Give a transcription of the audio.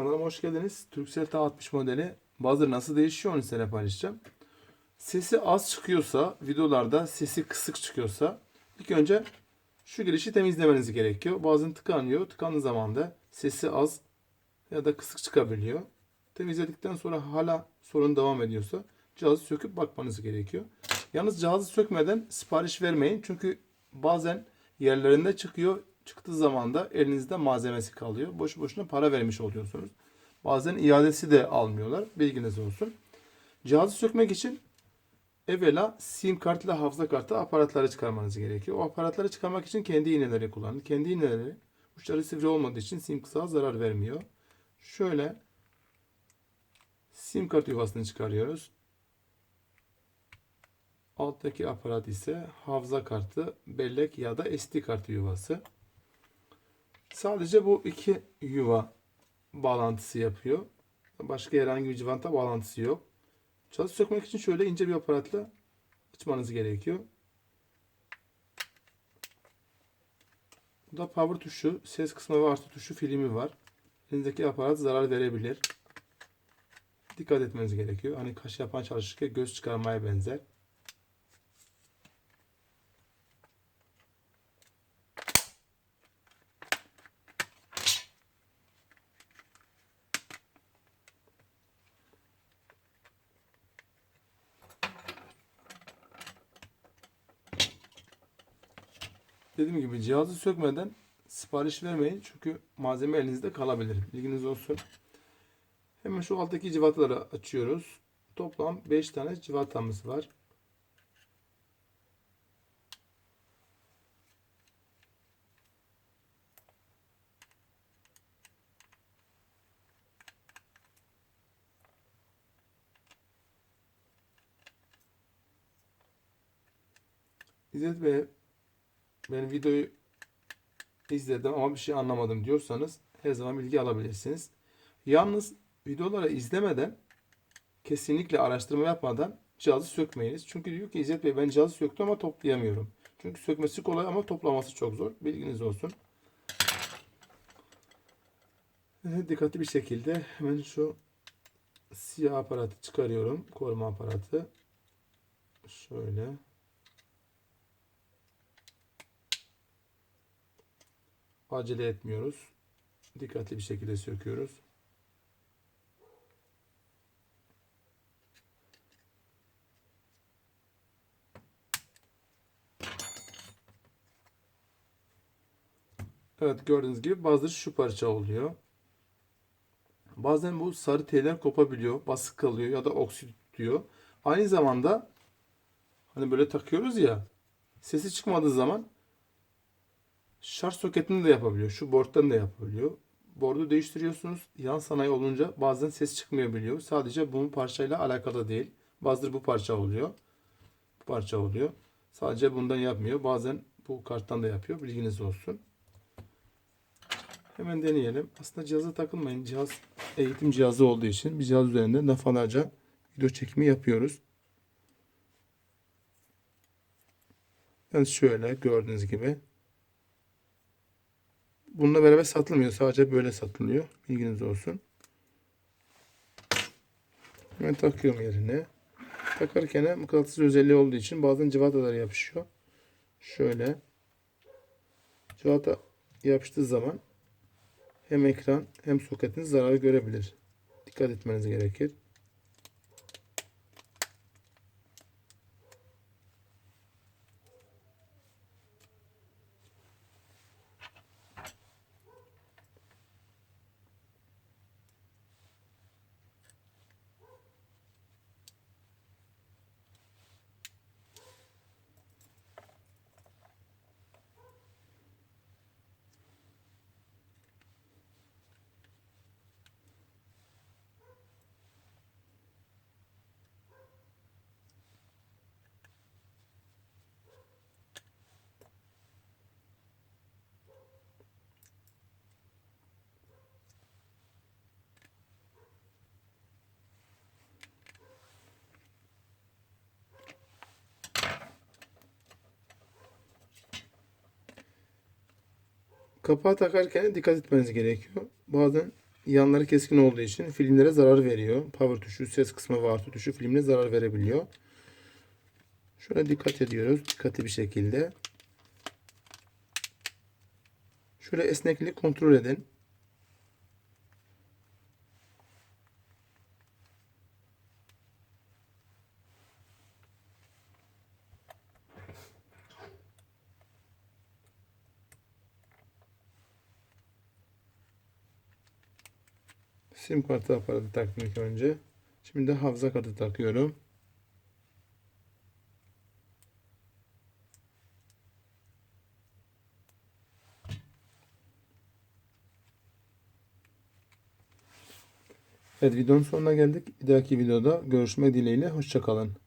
Kanalıma hoş geldiniz. Turkcell T60 modeli buzzer nasıl değişiyor onu sizinle paylaşacağım. Sesi az çıkıyorsa, videolarda sesi kısık çıkıyorsa ilk önce şu girişi temizlemeniz gerekiyor. Bazen tıkanıyor. Tıkandığı zaman da sesi az ya da kısık çıkabiliyor. Temizledikten sonra hala sorun devam ediyorsa cihazı söküp bakmanız gerekiyor. Yalnız cihazı sökmeden sipariş vermeyin. Çünkü bazen yerlerinde çıkıyor. Çıktığı zaman da elinizde malzemesi kalıyor. Boşu boşuna para vermiş oluyorsunuz. Bazen iadesi de almıyorlar. Bilginiz olsun. Cihazı sökmek için evvela sim kart ile hafıza kartı aparatları çıkarmanız gerekiyor. O aparatları çıkarmak için kendi iğneleri kullanın. Kendi iğneleri uçları sivri olmadığı için sim kısağa zarar vermiyor. Şöyle sim kart yuvasını çıkarıyoruz. Alttaki aparat ise hafıza kartı, bellek ya da SD kartı yuvası. Sadece bu iki yuva bağlantısı yapıyor. Başka herhangi bir civanta bağlantısı yok. Çalı sökmek için şöyle ince bir aparatla açmanız gerekiyor. Bu da power tuşu, ses kısmı ve artı tuşu filmi var. Elinizdeki aparat zarar verebilir. Dikkat etmeniz gerekiyor. Hani kaş yapan çalışırken göz çıkarmaya benzer. Dediğim gibi cihazı sökmeden sipariş vermeyin. Çünkü malzeme elinizde kalabilir. Bilginiz olsun. Hemen şu alttaki civataları açıyoruz. Toplam 5 tane civatamız var. İzzet Bey ben videoyu izledim ama bir şey anlamadım diyorsanız her zaman bilgi alabilirsiniz. Yalnız videoları izlemeden kesinlikle araştırma yapmadan cihazı sökmeyiniz. Çünkü diyor ki İzzet Bey ben cihazı söktüm ama toplayamıyorum. Çünkü sökmesi kolay ama toplaması çok zor. Bilginiz olsun. Evet, dikkatli bir şekilde hemen şu siyah aparatı çıkarıyorum. Koruma aparatı. Şöyle. Acele etmiyoruz. Dikkatli bir şekilde söküyoruz. Evet gördüğünüz gibi bazıları şu parça oluyor. Bazen bu sarı teller kopabiliyor, basık kalıyor ya da oksit tutuyor. Aynı zamanda hani böyle takıyoruz ya sesi çıkmadığı zaman şarj soketini de yapabiliyor. Şu board'dan da yapabiliyor. Board'u değiştiriyorsunuz. Yan sanayi olunca bazen ses çıkmayabiliyor. Sadece bunun parçayla alakalı değil. Bazıları bu parça oluyor. Bu parça oluyor. Sadece bundan yapmıyor. Bazen bu karttan da yapıyor. Bilginiz olsun. Hemen deneyelim. Aslında cihaza takılmayın. Cihaz eğitim cihazı olduğu için bir cihaz üzerinde defalarca video çekimi yapıyoruz. Yani şöyle gördüğünüz gibi. Bununla beraber satılmıyor. Sadece böyle satılıyor. Bilginiz olsun. Hemen takıyorum yerine. Takarken mıknatıs özelliği olduğu için bazen civatalar yapışıyor. Şöyle. Civata yapıştığı zaman hem ekran hem soketiniz zarar görebilir. Dikkat etmeniz gerekir. Kapağı takarken dikkat etmeniz gerekiyor. Bazen yanları keskin olduğu için filmlere zarar veriyor. Power tuşu, ses kısmı ve artı tuşu filmle zarar verebiliyor. Şöyle dikkat ediyoruz. Dikkatli bir şekilde. Şöyle esnekliği kontrol edin. Sim kartı aparatı taktım ilk önce. Şimdi de hafıza kartı takıyorum. Evet videonun sonuna geldik. Bir dahaki videoda görüşmek dileğiyle. Hoşçakalın.